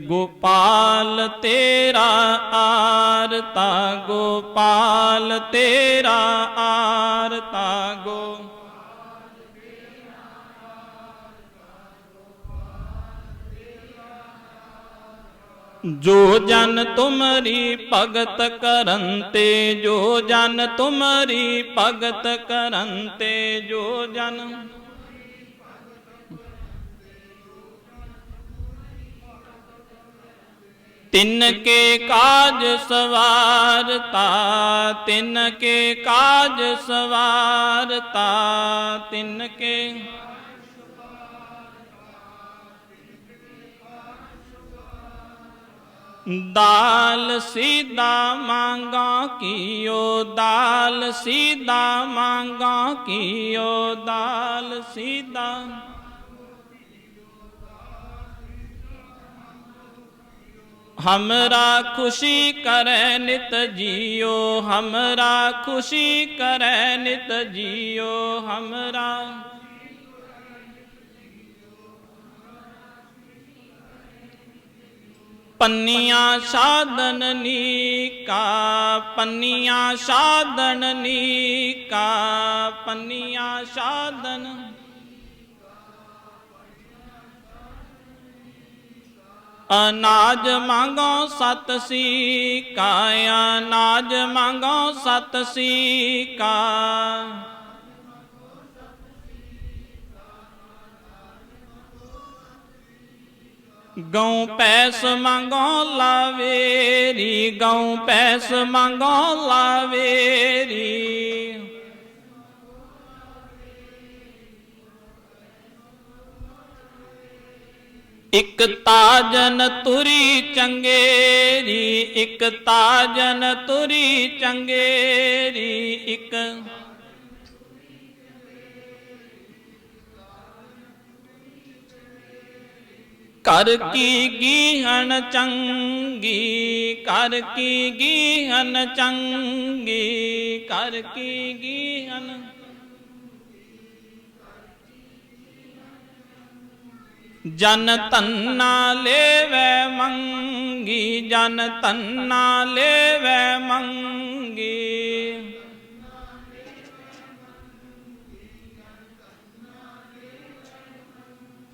ਗੋਪਾਲ ਤੇਰਾ ਆਰਤਾ ਗੋਪਾਲ ਤੇਰਾ ਆਰਤਾ ਗੋ। ਜੋ ਜਨ ਤੁਮਰੀ ਭਗਤ ਕਰੰਤੇ ਜੋ ਜਨ ਤੁਮਰੀ ਭਗਤ ਕਰੰਤੇ ਜੋ ਜਨ ਤਿੰਨ ਕੇ ਕਾਜ ਸਵਾਰਤਾ, ਤਿੰਨ ਕੇ ਕਾਜ ਸਵਾਰਤਾ, ਤਿੰਨ ਕੇ ਦਾਲ ਸੀਦਾ ਮੰਗਾ ਕੀਓ, ਦਾਲ ਸੀਦਾ ਮੰਗਾ ਕੀਓ, ਦਾਲ ਸੀਦਾ हमरा खुशी करे नित जियो हमरा खुशी करे नित जियो हमरा ਪੰਨੀਆਂ ਸਾਧਨ ਨੀਕਾ ਪੰਨੀਆਂ ਸਾਧਨ ਨੀਕਾ ਪੰਨੀਆਂ ਸਾਧਨ ਅਨਾਜ ਮੰਗੋ ਸਤ ਸੀ ਕਾਇਆ ਅਨਾਜ ਮੰਗੋ ਸਤ ਸੀ ਕਾ ਗਉ ਪੈਸ ਮੰਗੋ ਲਾਵੇਰੀ ਗਉ ਪੈਸ ਮੰਗੋ ਲਾਵੇਰੀ। ਇਕ ਤਾਜਨ ਤੁਰੀ ਚੰਗੇਰੀ ਇਕ ਤਾਜਨ ਤੁਰੀ ਚੰਗੇਰੀ ਇਕ ਕਰ ਕੀ ਗੀਹਨ ਚੰਗੀ ਕਰ ਕੀ ਗੀਹਨ ਚੰਗੀ ਕਰ ਕੀ ਗੀਹਨ ਜਨ ਤੰਨਾ ਲੈਵੈ ਮੰਗੀ ਜਨ ਤੰਨਾ ਲੈਵੈ ਮੰਗੀ।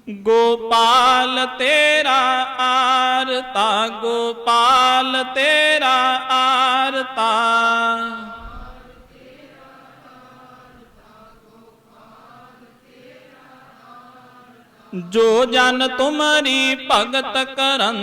ਗੋਪਾਲ ਤੇਰਾ ਆਰਤਾ ਗੋਪਾਲ ਤੇਰਾ ਆਰਤਾ। ਜੋ ਜਨ ਤੁਮਰੀ ਭਗਤ ਕਰਨ